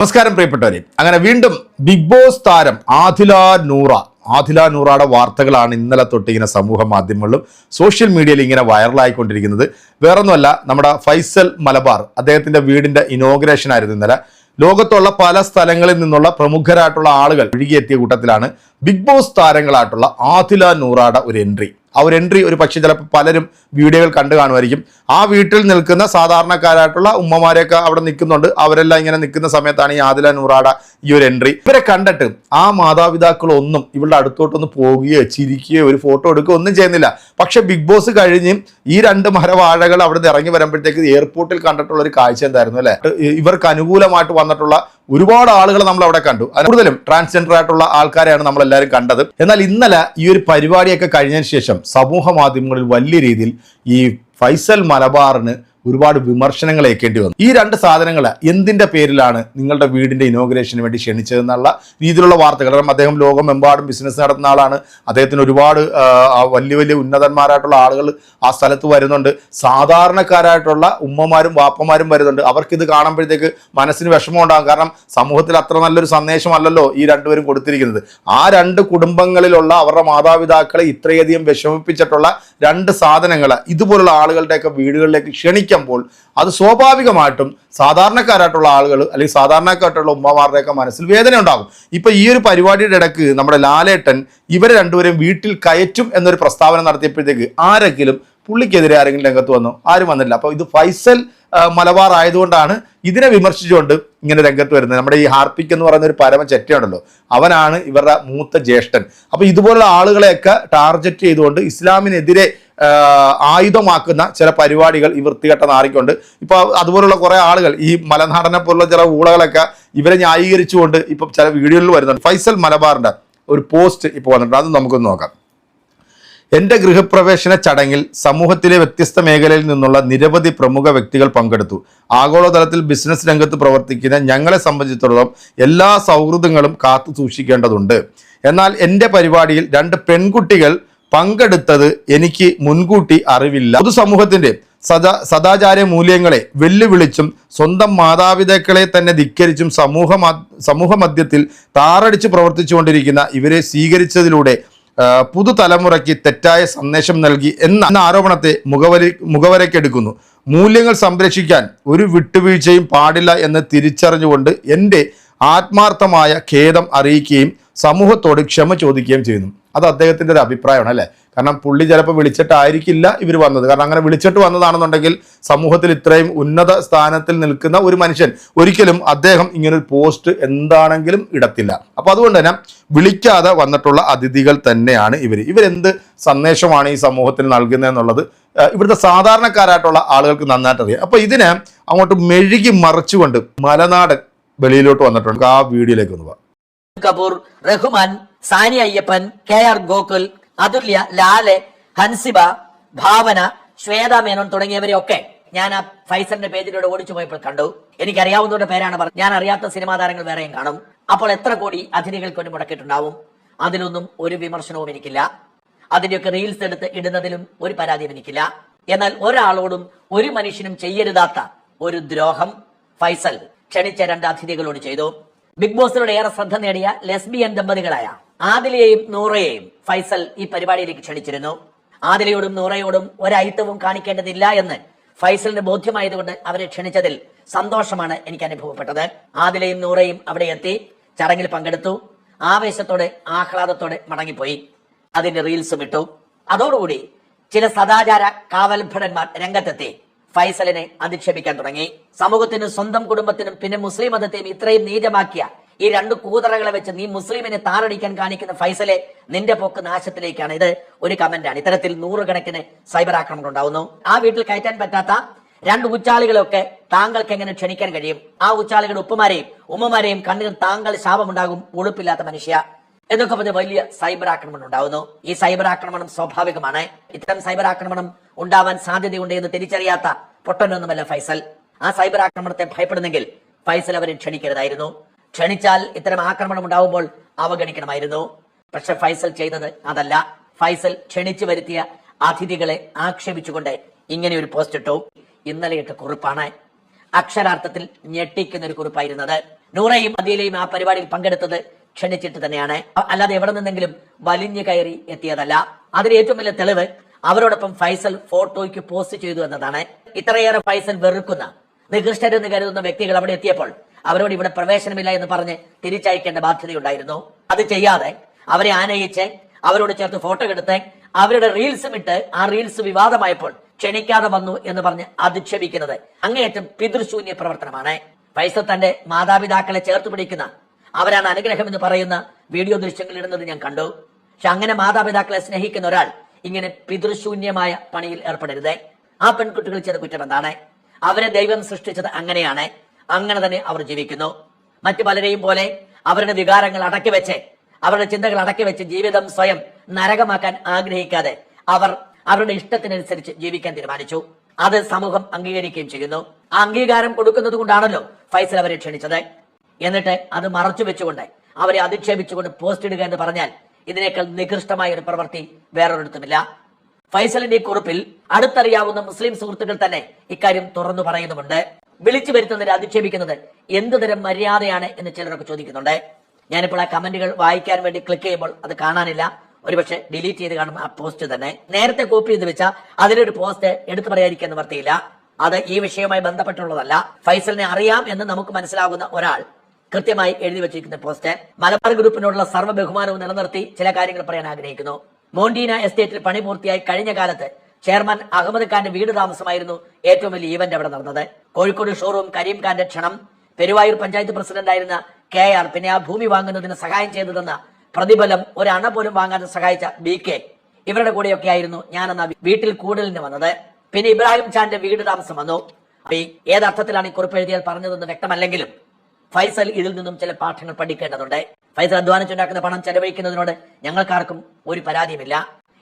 നമസ്കാരം പ്രിയപ്പെട്ടവരെ. അങ്ങനെ വീണ്ടും ബിഗ് ബോസ് താരം ആദില നൂറ. ആദില നൂറയുടെ വാർത്തകളാണ് ഇന്നലെ തൊട്ട് ഇങ്ങനെ സമൂഹ മാധ്യമങ്ങളിലും സോഷ്യൽ മീഡിയയിൽ ഇങ്ങനെ വൈറലായിക്കൊണ്ടിരിക്കുന്നത്. വേറൊന്നുമല്ല നമ്മുടെ ഫൈസൽ മലബാർ അദ്ദേഹത്തിന്റെ വീടിന്റെ ഇനോഗ്രേഷൻ ആയിരുന്നു ഇന്നലെ. ലോകത്തുള്ള പല സ്ഥലങ്ങളിൽ നിന്നുള്ള പ്രമുഖരായിട്ടുള്ള ആളുകൾ ഒഴുകിയെത്തിയ കൂട്ടത്തിലാണ് ബിഗ് ബോസ് താരങ്ങളായിട്ടുള്ള ആദില നൂറയുടെ ഒരു എൻട്രി. ആ ഒരു എൻട്രി ഒരു പക്ഷേ ചിലപ്പോൾ പലരും വീഡിയോകൾ കണ്ടു കാണുമായിരിക്കും. ആ വീട്ടിൽ നിൽക്കുന്ന സാധാരണക്കാരായിട്ടുള്ള ഉമ്മമാരെയൊക്കെ അവിടെ നിൽക്കുന്നുണ്ട്. അവരെല്ലാം ഇങ്ങനെ നിൽക്കുന്ന സമയത്താണ് ഈ ആദില നൂറാട ഈ ഒരു എൻട്രി ഇവരെ കണ്ടിട്ട് ആ മാതാപിതാക്കളൊന്നും ഇവളുടെ അടുത്തോട്ടൊന്ന് പോവുകയോ ചിരിക്കുകയോ ഒരു ഫോട്ടോ എടുക്കുകയോ ഒന്നും ചെയ്യുന്നില്ല. പക്ഷെ ബിഗ് ബോസ് കഴിഞ്ഞ് ഈ രണ്ട് മരവാഴകൾ അവിടെ ഇറങ്ങി വരുമ്പോഴത്തേക്ക് എയർപോർട്ടിൽ കണ്ടിട്ടുള്ള ഒരു കാഴ്ച എന്തായിരുന്നു അല്ലേ? ഇവർക്ക് അനുകൂലമായിട്ട് വന്നിട്ടുള്ള ഒരുപാട് ആളുകൾ നമ്മൾ അവിടെ കണ്ടു. കൂടുതലും ട്രാൻസ്ജെൻഡർ ആയിട്ടുള്ള ആൾക്കാരെയാണ് നമ്മൾ എല്ലാവരും കണ്ടത്. എന്നാൽ ഇന്നലെ ഈ ഒരു പരിപാടിയൊക്കെ കഴിഞ്ഞതിന് ശേഷം സമൂഹ മാധ്യമങ്ങളിൽ വലിയ രീതിയിൽ ഈ ഫൈസൽ മലബാറിന് ഒരുപാട് വിമർശനങ്ങൾ ഏൽക്കേണ്ടി വന്നു. ഈ രണ്ട് സാധനങ്ങൾ എന്തിന്റെ പേരിലാണ് നിങ്ങളുടെ വീടിന്റെ ഇനോഗ്രേഷന് വേണ്ടി ക്ഷണിച്ചതെന്നുള്ള രീതിയിലുള്ള വാർത്തകൾ. കാരണം അദ്ദേഹം ലോകമെമ്പാടും ബിസിനസ് നടത്തുന്ന ആളാണ്. അദ്ദേഹത്തിന് ഒരുപാട് വലിയ വലിയ ഉന്നതന്മാരായിട്ടുള്ള ആളുകൾ ആ സ്ഥലത്ത് വരുന്നുണ്ട്. സാധാരണക്കാരായിട്ടുള്ള ഉമ്മമാരും വാപ്പമാരും വരുന്നുണ്ട്. അവർക്കിത് കാണുമ്പോഴത്തേക്ക് മനസ്സിന് വിഷമം ഉണ്ടാകും. കാരണം സമൂഹത്തിൽ അത്ര നല്ലൊരു സന്ദേശമല്ലല്ലോ ഈ രണ്ടുപേരും കൊടുത്തിരിക്കുന്നത്. ആ രണ്ട് കുടുംബങ്ങളിലുള്ള അവരുടെ മാതാപിതാക്കളെ ഇത്രയധികം വിഷമിപ്പിച്ചിട്ടുള്ള രണ്ട് സാധനങ്ങൾ ഇതുപോലുള്ള ആളുകളുടെയൊക്കെ വീടുകളിലേക്ക് ക്ഷണിക്കുമ്പോൾ അത് സ്വാഭാവികമായിട്ടും സാധാരണക്കാരായിട്ടുള്ള ആളുകൾ അല്ലെങ്കിൽ സാധാരണക്കാരായിട്ടുള്ള ഉമ്മമാരുടെയൊക്കെ മനസ്സിൽ വേദന ഉണ്ടാകും. ഇപ്പൊ ഈ ഒരു പരിപാടിയുടെ ഇടയ്ക്ക് നമ്മുടെ ലാലേട്ടൻ ഇവരെ രണ്ടുപേരും വീട്ടിൽ കയറ്റും എന്നൊരു പ്രസ്താവന നടത്തിയപ്പോഴത്തേക്ക് ആരെങ്കിലും പുള്ളിക്കെതിരെ ആരെങ്കിലും രംഗത്ത് വന്നു? ആരും വന്നില്ല. അപ്പോൾ ഇത് ഫൈസൽ മലബാർ ആയതുകൊണ്ടാണ് ഇതിനെ വിമർശിച്ചുകൊണ്ട് ഇങ്ങനെ രംഗത്ത് വരുന്നത്. നമ്മുടെ ഈ ഹാർപ്പിക് എന്ന് പറയുന്ന ഒരു പരമ ചെറ്റയുണ്ടല്ലോ. അവനാണ് ഇവരുടെ മൂത്ത ജ്യേഷ്ഠൻ. അപ്പോൾ ഇതുപോലുള്ള ആളുകളെയൊക്കെ ടാർഗറ്റ് ചെയ്തുകൊണ്ട് ഇസ്ലാമിനെതിരെ ആയുധമാക്കുന്ന ചില പരിപാടികൾ ഈ വൃത്തികെട്ട നാറിക്കൊണ്ട്. ഇപ്പൊ അതുപോലുള്ള കുറെ ആളുകൾ ഈ മലനാടനെ പോലുള്ള ചില ഊളകളൊക്കെ ഇവരെ ന്യായീകരിച്ചുകൊണ്ട് ഇപ്പൊ ചില വീഡിയോകളിൽ വരുന്നുണ്ട്. ഫൈസൽ മലബാറിന്റെ ഒരു പോസ്റ്റ് ഇപ്പോൾ വന്നിട്ടുണ്ട്. അത് നമുക്കൊന്ന് നോക്കാം. എന്റെ ഗൃഹപ്രവേശന ചടങ്ങിൽ സമൂഹത്തിലെ വ്യത്യസ്ത മേഖലയിൽ നിന്നുള്ള നിരവധി പ്രമുഖ വ്യക്തികൾ പങ്കെടുത്തു. ആഗോളതലത്തിൽ ബിസിനസ് രംഗത്ത് പ്രവർത്തിക്കുന്ന ഞങ്ങളെ സംബന്ധിച്ചിടത്തോളം എല്ലാ സൗഹൃദങ്ങളും കാത്തു സൂക്ഷിക്കേണ്ടതുണ്ട് എന്നാൽ എന്റെ പരിപാടിയിൽ രണ്ട് പെൺകുട്ടികൾ പങ്കെടുത്തത് എനിക്ക് മുൻകൂട്ടി അറിവില്ല. പൊതുസമൂഹത്തിന്റെ സദാ സദാചാര മൂല്യങ്ങളെ വെല്ലുവിളിച്ചും സ്വന്തം മാതാപിതാക്കളെ തന്നെ ധിക്കരിച്ചും സമൂഹ സമൂഹ മധ്യത്തിൽ താറടിച്ച് പ്രവർത്തിച്ചുകൊണ്ടിരിക്കുന്ന ഇവരെ സ്വീകരിച്ചതിലൂടെ പുതുതലമുറയ്ക്ക് തെറ്റായ സന്ദേശം നൽകി എന്ന ആരോപണത്തെ മുഖവരി മുഖവരയ്ക്കെടുക്കുന്നു. മൂല്യങ്ങൾ സംരക്ഷിക്കാൻ ഒരു വിട്ടുവീഴ്ചയും പാടില്ല എന്ന് തിരിച്ചറിഞ്ഞുകൊണ്ട് എന്റെ ആത്മാർത്ഥമായ ഖേദം അറിയിക്കുകയും സമൂഹത്തോട് ക്ഷമ ചോദിക്കുകയും ചെയ്യുന്നു. അത് അദ്ദേഹത്തിന്റെ ഒരു അഭിപ്രായമാണ് അല്ലേ? കാരണം പുള്ളി ചിലപ്പോൾ വിളിച്ചിട്ടായിരിക്കില്ല ഇവർ വന്നത്. കാരണം അങ്ങനെ വിളിച്ചിട്ട് വന്നതാണെന്നുണ്ടെങ്കിൽ സമൂഹത്തിൽ ഇത്രയും ഉന്നത സ്ഥാനത്തിൽ നിൽക്കുന്ന ഒരു മനുഷ്യൻ ഒരിക്കലും അദ്ദേഹം ഇങ്ങനൊരു പോസ്റ്റ് എന്താണെങ്കിലും ഇടത്തില്ല. അപ്പോൾ അതുകൊണ്ട് തന്നെ വിളിക്കാതെ വന്നിട്ടുള്ള അതിഥികൾ തന്നെയാണ് ഇവർ ഇവരെന്ത് സന്ദേശമാണ് ഈ സമൂഹത്തിന് നൽകുന്നതെന്നുള്ളത് ഇവിടുത്തെ സാധാരണക്കാരായിട്ടുള്ള ആളുകൾക്ക് നന്നായിട്ട് അറിയാം. അപ്പോൾ ഇതിനെ അങ്ങോട്ട് മെഴുകി മറിച്ചുകൊണ്ട് മലനാട് വെളിയിലോട്ട് വന്നിട്ടുണ്ട്. ആ വീഡിയോയിലേക്ക് ഒന്ന് കപൂർ റഹ്മാൻ സാനി അയ്യപ്പൻ കെ ആർ ഗോകുൽ അതുല്യ ലാലെ ഹൻസിബ ഭാവന ശ്വേത മേനോൻ തുടങ്ങിയവരെയൊക്കെ ഞാൻ ആ ഫൈസലിന്റെ പേജിലൂടെ ഓടിച്ചു പോയപ്പോൾ കണ്ടു. എനിക്കറിയാവുന്നവരുടെ പേരാണ് പറഞ്ഞത്. ഞാൻ അറിയാത്ത സിനിമാ താരങ്ങൾ വേറെയും കാണും. അപ്പോൾ എത്ര കോടി അതിഥികൾക്ക് വേണ്ടി മുടക്കിയിട്ടുണ്ടാവും? അതിലൊന്നും ഒരു വിമർശനവും എനിക്കില്ല. അതിന്റെയൊക്കെ റീൽസ് എടുത്ത് ഇടുന്നതിലും ഒരു പരാതിയും എനിക്കില്ല. എന്നാൽ ഒരാളോടും ഒരു മനുഷ്യനും ചെയ്യരുതാത്ത ഒരു ദ്രോഹം ഫൈസൽ ക്ഷണിച്ച രണ്ട് അതിഥികളോട് ചെയ്തു. ബിഗ് ബോസിനോട് ഏറെ ശ്രദ്ധ നേടിയ ലെസ്ബിയൻ ദമ്പതികളായ ആദിലയെയും നൂറയെയും ഫൈസൽ ഈ പരിപാടിയിലേക്ക് ക്ഷണിച്ചിരുന്നു. ആദിലയോടും നൂറയോടും ഒരൈത്തവും കാണിക്കേണ്ടതില്ല എന്ന് ഫൈസലിന് ബോധ്യമായതുകൊണ്ട് അവരെ ക്ഷണിച്ചതിൽ സന്തോഷമാണ് എനിക്ക് അനുഭവപ്പെട്ടത്. ആദിലയും നൂറയും അവിടെ എത്തി ചടങ്ങിൽ പങ്കെടുത്തു. ആവേശത്തോടെ ആഹ്ലാദത്തോടെ മടങ്ങിപ്പോയി. അതിന്റെ റീൽസും ഇട്ടു. അതോടുകൂടി ചില സദാചാര കാവൽഭടന്മാർ രംഗത്തെത്തി. ഫൈസലിനെ അധിക്ഷേപിക്കാൻ തുടങ്ങി. സമൂഹത്തിനും സ്വന്തം കുടുംബത്തിനും പിന്നെ മുസ്ലിം മതത്തെയും ഇത്രയും നീചമാക്കിയ ഈ രണ്ട് കൂതറകളെ വെച്ച് നീ മുസ്ലിമിനെ താറടിക്കാൻ കാണിക്കുന്ന ഫൈസലെ നിന്റെ പോക്ക് നാശത്തിലേക്കാണ്. ഇത് ഒരു കമന്റാണ്. ഇത്തരത്തിൽ നൂറുകണക്കിന് സൈബർ ആക്രമണം ഉണ്ടാവുന്നു. ആ വീട്ടിൽ കയറ്റാൻ പറ്റാത്ത രണ്ട് ഉച്ചാളികളൊക്കെ താങ്കൾക്ക് എങ്ങനെ ക്ഷണിക്കാൻ കഴിയും? ആ ഉച്ചാളികളുടെ ഉപ്പമാരെയും ഉമ്മമാരെയും കണ്ണിന് താങ്കൾ ശാപമുണ്ടാകും ഉളുപ്പില്ലാത്ത മനുഷ്യ എന്നൊക്കെ പറഞ്ഞ് വലിയ സൈബർ ആക്രമണം ഉണ്ടാവുന്നു. ഈ സൈബർ ആക്രമണം സ്വാഭാവികമാണ്. ഇത്തരം സൈബർ ആക്രമണം ഉണ്ടാവാൻ സാധ്യതയുണ്ട് എന്ന് തിരിച്ചറിയാത്ത പൊട്ടനൊന്നുമല്ല ഫൈസൽ. ആ സൈബർ ആക്രമണത്തെ ഭയപ്പെടുന്നെങ്കിൽ ഫൈസൽ അവരെ ക്ഷണിക്കരുതായിരുന്നു. ക്ഷണിച്ചാൽ ഇത്തരം ആക്രമണം ഉണ്ടാവുമ്പോൾ അവഗണിക്കണമായിരുന്നു. പക്ഷെ ഫൈസൽ ചെയ്തത് അതല്ല. ഫൈസൽ ക്ഷണിച്ചു വരുത്തിയ അതിഥികളെ ആക്ഷേപിച്ചുകൊണ്ട് ഇങ്ങനെ ഒരു പോസ്റ്റ് ഇട്ടു. ഇന്നലെ ഇട്ട കുറിപ്പാണ്. അക്ഷരാർത്ഥത്തിൽ ഞെട്ടിക്കുന്ന ഒരു കുറിപ്പായിരുന്നത്. നൂറയും അതിലെയും ആ പരിപാടിയിൽ പങ്കെടുത്തത് ക്ഷണിച്ചിട്ട് തന്നെയാണ്. അല്ലാതെ എവിടെ നിന്നെങ്കിലും വലിഞ്ഞു കയറി എത്തിയതല്ല. അതിന് ഏറ്റവും വലിയ തെളിവ് അവരോടൊപ്പം ഫൈസൽ ഫോട്ടോയ്ക്ക് പോസ്റ്റ് ചെയ്തു എന്നതാണ് ഇത്രയേറെ ഫൈസൽ വെറുക്കുന്ന നികൃഷ്ടരെന്ന് കരുതുന്ന വ്യക്തികൾ അവിടെ എത്തിയപ്പോൾ അവരോട് ഇവിടെ പ്രവേശനമില്ല എന്ന് പറഞ്ഞ് തിരിച്ചയക്കേണ്ട ബാധ്യതയുണ്ടായിരുന്നു. അത് ചെയ്യാതെ അവരെ ആനയിച്ച് അവരോട് ചേർത്ത് ഫോട്ടോ എടുത്ത് അവരുടെ റീൽസും ഇട്ട് ആ റീൽസ് വിവാദമായപ്പോൾ ക്ഷണിക്കാതെ വന്നു എന്ന് പറഞ്ഞ് അധിക്ഷേപിക്കുന്നത് അങ്ങേയറ്റം പിതൃശൂന്യ പ്രവർത്തനമാണ്. ഫൈസൽ തന്റെ മാതാപിതാക്കളെ ചേർത്ത് പിടിക്കുന്ന അവരാണ് അനുഗ്രഹം എന്ന് പറയുന്ന വീഡിയോ ദൃശ്യങ്ങൾ ഇടുന്നത് ഞാൻ കണ്ടു. പക്ഷെ അങ്ങനെ മാതാപിതാക്കളെ സ്നേഹിക്കുന്ന ഒരാൾ ഇങ്ങനെ പിതൃശൂന്യമായ പണിയിൽ ഏർപ്പെടരുത്. ആ പെൺകുട്ടികൾ ചെയ്ത കുറ്റം എന്താണ്? അവരെ ദൈവം സൃഷ്ടിച്ചത് അങ്ങനെയാണ്. അങ്ങനെ തന്നെ അവർ ജീവിക്കുന്നു. മറ്റു പലരെയും പോലെ അവരുടെ വികാരങ്ങൾ അടക്കി വെച്ച് അവരുടെ ചിന്തകൾ അടക്കി വെച്ച് ജീവിതം സ്വയം നരകമാക്കാൻ ആഗ്രഹിക്കാതെ അവർ അവരുടെ ഇഷ്ടത്തിനനുസരിച്ച് ജീവിക്കാൻ തീരുമാനിച്ചു. അത് സമൂഹം അംഗീകരിക്കുകയും ചെയ്യുന്നു. ആ അംഗീകാരം കൊടുക്കുന്നത് കൊണ്ടാണല്ലോ ഫൈസൽ അവരെ ക്ഷണിച്ചത്. എന്നിട്ട് അത് മറച്ചു വെച്ചുകൊണ്ട് അവരെ അധിക്ഷേപിച്ചുകൊണ്ട് പോസ്റ്റ് ഇടുക എന്ന് പറഞ്ഞാൽ ഇതിനേക്കാൾ നികൃഷ്ടമായ ഒരു പ്രവൃത്തി വേറൊരിടത്തുമില്ല. ഫൈസലിന്റെ ഈ കുറിപ്പിൽ അടുത്തറിയാവുന്ന മുസ്ലിം സുഹൃത്തുക്കൾ തന്നെ ഇക്കാര്യം തുറന്നു പറയുന്നുമുണ്ട്. വിളിച്ചു വരുത്തുന്നതിൽ അധിക്ഷേപിക്കുന്നത് എന്ത് തരം മര്യാദയാണ് എന്ന് ചിലരൊക്കെ ചോദിക്കുന്നുണ്ട്. ഞാനിപ്പോൾ ആ കമന്റുകൾ വായിക്കാൻ വേണ്ടി ക്ലിക്ക് ചെയ്യുമ്പോൾ അത് കാണാനില്ല. ഒരുപക്ഷെ ഡിലീറ്റ് ചെയ്ത് കാണും ആ പോസ്റ്റ് തന്നെ. നേരത്തെ കോപ്പി ചെയ്ത് വെച്ച അതിലൊരു പോസ്റ്റ് എടുത്തു പറയാതിരിക്കാൻ നിവർത്തിയില്ല അത് ഈ വിഷയവുമായി ബന്ധപ്പെട്ടുള്ളതല്ല. ഫൈസലിനെ അറിയാം എന്ന് നമുക്ക് മനസ്സിലാകുന്ന ഒരാൾ കൃത്യമായി എഴുതി വെച്ചിരിക്കുന്ന പോസ്റ്റ് മലബാർ ഗ്രൂപ്പിനോടുള്ള സർവ ബഹുമാനവും നിലനിർത്തി ചില കാര്യങ്ങൾ പറയാൻ ആഗ്രഹിക്കുന്നു. മോണ്ടീന എസ്റ്റേറ്റിൽ പണി പൂർത്തിയായി കഴിഞ്ഞ കാലത്ത് ചെയർമാൻ അഹമ്മദ് ഖാന്റെ വീട് താമസമായിരുന്നു ഏറ്റവും വലിയ ഈവന്റ് അവിടെ നടന്നത്. കോഴിക്കോട് ഷോറൂം കരീം ഖാന്റെ ക്ഷണം പെരുവായൂർ പഞ്ചായത്ത് പ്രസിഡന്റ് ആയിരുന്ന കെ ആർ പിന്നെ ആ ഭൂമി വാങ്ങുന്നതിന് സഹായം ചെയ്തതെന്ന പ്രതിഫലം ഒരു അണ പോലും വാങ്ങാതെ സഹായിച്ച ബി കെ. ഇവരുടെ കൂടെയൊക്കെ ആയിരുന്നു ഞാൻ എന്ന വീട്ടിൽ കൂടുതലിന് വന്നത്. പിന്നെ ഇബ്രാഹിം ഖാന്റെ വീട് താമസം വന്നു. ഏതർത്ഥത്തിലാണ് ഈ കുറിപ്പ് എഴുതിയാൽ പറഞ്ഞതെന്ന് വ്യക്തമല്ലെങ്കിലും ഫൈസൽ ഇതിൽ നിന്നും ചില പാഠങ്ങൾ പഠിക്കേണ്ടതുണ്ട്. ഫൈസൽ അധ്വാനിച്ചുണ്ടാക്കുന്ന പണം ചെലവഴിക്കുന്നതിനോട് ഞങ്ങൾക്കാർക്കും ഒരു പരാതിയുമില്ല.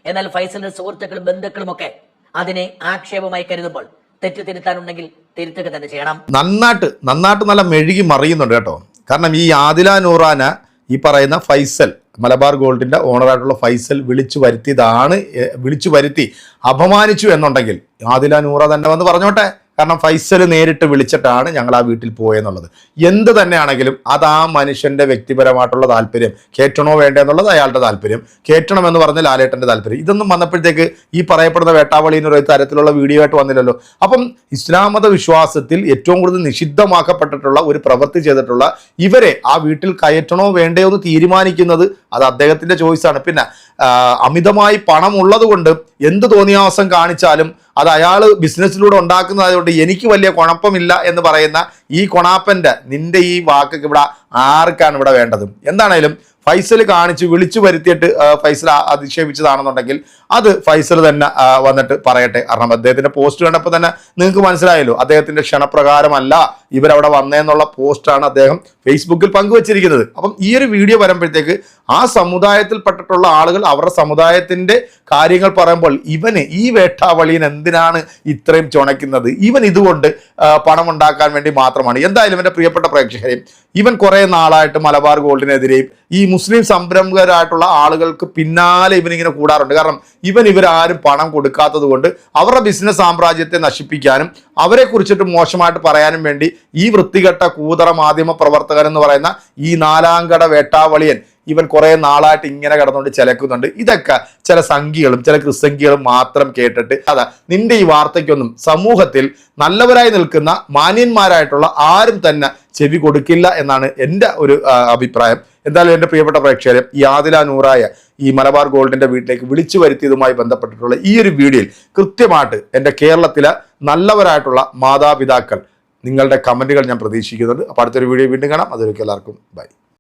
എന്നാൽ ഫൈസലിന്റെ സുഹൃത്തുക്കളും ബന്ധുക്കളും ഒക്കെ അതിനെ ആക്ഷേപമായി കരുതുമ്പോൾ തെറ്റ് തിരുത്താനുണ്ടെങ്കിൽ തിരുത്തുക തന്നെ ചെയ്യണം. നന്നായിട്ട് നന്നായിട്ട് നല്ല മെഴുകി മറിയുന്നുണ്ട് കേട്ടോ. കാരണം ഈ ആദില നൂറാന ഈ പറയുന്ന ഫൈസൽ മലബാർ ഗോൾഡിന്റെ ഓണറായിട്ടുള്ള ഫൈസൽ വിളിച്ചു വരുത്തിയതാണ് വിളിച്ചു വരുത്തി അപമാനിച്ചു എന്നുണ്ടെങ്കിൽ ആദില നൂറ തന്നെ വന്ന് പറഞ്ഞോട്ടെ. കാരണം ഫൈസൽ നേരിട്ട് വിളിച്ചിട്ടാണ് ഞങ്ങൾ ആ വീട്ടിൽ പോയെന്നുള്ളത്. എന്ത് തന്നെയാണെങ്കിലും അത് ആ മനുഷ്യന്റെ വ്യക്തിപരമായിട്ടുള്ള താല്പര്യം. കയറ്റണോ വേണ്ടേ എന്നുള്ളത് അയാളുടെ താല്പര്യം. കയറ്റണമെന്ന് പറഞ്ഞ ലാലേട്ടന്റെ താല്പര്യം. ഇതൊന്നും വന്നപ്പോഴത്തേക്ക് ഈ പറയപ്പെടുന്ന വേട്ടാവളി എന്ന് പറയുന്ന തരത്തിലുള്ള വീഡിയോ ആയിട്ട് വന്നില്ലല്ലോ. അപ്പം ഇസ്ലാം മത വിശ്വാസത്തിൽ ഏറ്റവും കൂടുതൽ നിഷിദ്ധമാക്കപ്പെട്ടിട്ടുള്ള ഒരു പ്രവൃത്തി ചെയ്തിട്ടുള്ള ഇവരെ ആ വീട്ടിൽ കയറ്റണോ വേണ്ടയോ എന്ന് തീരുമാനിക്കുന്നത് അത് അദ്ദേഹത്തിന്റെ ചോയ്സാണ് പിന്നെ അമിതമായി പണം ഉള്ളത് കൊണ്ട് എന്ത് തോന്നിയാവസം കാണിച്ചാലും അത് അയാൾ ബിസിനസ്സിലൂടെ ഉണ്ടാക്കുന്നതായതുകൊണ്ട് എനിക്ക് വലിയ കുഴപ്പമില്ല എന്ന് പറയുന്ന ഈ കൊണാപ്പന്റെ നിന്റെ ഈ വാക്കൊക്കെ ഇവിടെ ആർക്കാണ് ഇവിടെ വേണ്ടത്? എന്താണേലും ഫൈസൽ കാണിച്ച് വിളിച്ചു വരുത്തിയിട്ട് ഫൈസൽ അധിക്ഷേപിച്ചതാണെന്നുണ്ടെങ്കിൽ അത് ഫൈസൽ തന്നെ വന്നിട്ട് പറയട്ടെ. കാരണം അദ്ദേഹത്തിന്റെ പോസ്റ്റ് കണ്ടപ്പോൾ തന്നെ നിങ്ങൾക്ക് മനസ്സിലായല്ലോ അദ്ദേഹത്തിന്റെ ക്ഷണപ്രകാരമല്ല ഇവരവിടെ വന്നേന്നുള്ള പോസ്റ്റാണ് അദ്ദേഹം ഫേസ്ബുക്കിൽ പങ്കുവച്ചിരിക്കുന്നത്. അപ്പം ഈ ഒരു വീഡിയോ വരുമ്പോഴത്തേക്ക് ആ സമുദായത്തിൽപ്പെട്ടിട്ടുള്ള ആളുകൾ അവരുടെ സമുദായത്തിന്റെ കാര്യങ്ങൾ പറയുമ്പോൾ ഇവന് ഈ വേട്ടാവളിയൻ എന്തിനാണ് ഇത്രയും ചുണയ്ക്കുന്നത്? ഇവൻ ഇതുകൊണ്ട് പണമുണ്ടാക്കാൻ വേണ്ടി മാത്രമാണ്. എന്തായാലും എന്റെ പ്രിയപ്പെട്ട പ്രേക്ഷകരെയും ഇവൻ കുറേ നാളായിട്ട് മലബാർ ഗോൾഡിനെതിരെയും ഈ മുസ്ലിം സംരംഭകരായിട്ടുള്ള ആളുകൾക്ക് പിന്നാലെ ഇവനിങ്ങനെ കൂടാറുണ്ട്. കാരണം ഇവൻ ഇവരാരും പണം കൊടുക്കാത്തത് കൊണ്ട് അവരുടെ ബിസിനസ് സാമ്രാജ്യത്തെ നശിപ്പിക്കാനും അവരെ കുറിച്ചിട്ട് മോശമായിട്ട് പറയാനും വേണ്ടി ഈ വൃത്തികെട്ട കൂതറ മാധ്യമ പ്രവർത്തകൻ എന്ന് പറയുന്ന ഈ നാലാംകട വേട്ടാവളിയൻ ഇവൻ കുറേ നാളായിട്ട് ഇങ്ങനെ കിടന്നുകൊണ്ട് ചിലക്കുന്നുണ്ട്. ഇതൊക്കെ ചില സംഖ്യകളും ചില ക്രിസംഖ്യകളും മാത്രം കേട്ടിട്ട് അതാ നിന്റെ ഈ വാർത്തയ്ക്കൊന്നും സമൂഹത്തിൽ നല്ലവരായി നിൽക്കുന്ന മാന്യന്മാരായിട്ടുള്ള ആരും തന്നെ ചെവി കൊടുക്കില്ല എന്നാണ് എന്റെ ഒരു അഭിപ്രായം. എന്തായാലും എന്റെ പ്രിയപ്പെട്ട പ്രേക്ഷകരെ ഈ ആദില നൂറായ ഈ മലബാർ ഗോൾഡിന്റെ വീട്ടിലേക്ക് വിളിച്ചു വരുത്തിയതുമായി ബന്ധപ്പെട്ടിട്ടുള്ള ഈ ഒരു വീഡിയോയിൽ കൃത്യമായിട്ട് എന്റെ കേരളത്തിലെ നല്ലവരായിട്ടുള്ള മാതാപിതാക്കൾ നിങ്ങളുടെ കമന്റുകൾ ഞാൻ പ്രതീക്ഷിക്കുന്നുണ്ട്. അപ്പോൾ അടുത്തൊരു വീഡിയോ വീണ്ടും കാണാം. അതൊരിക്കൽ എല്ലാവർക്കും ബൈ.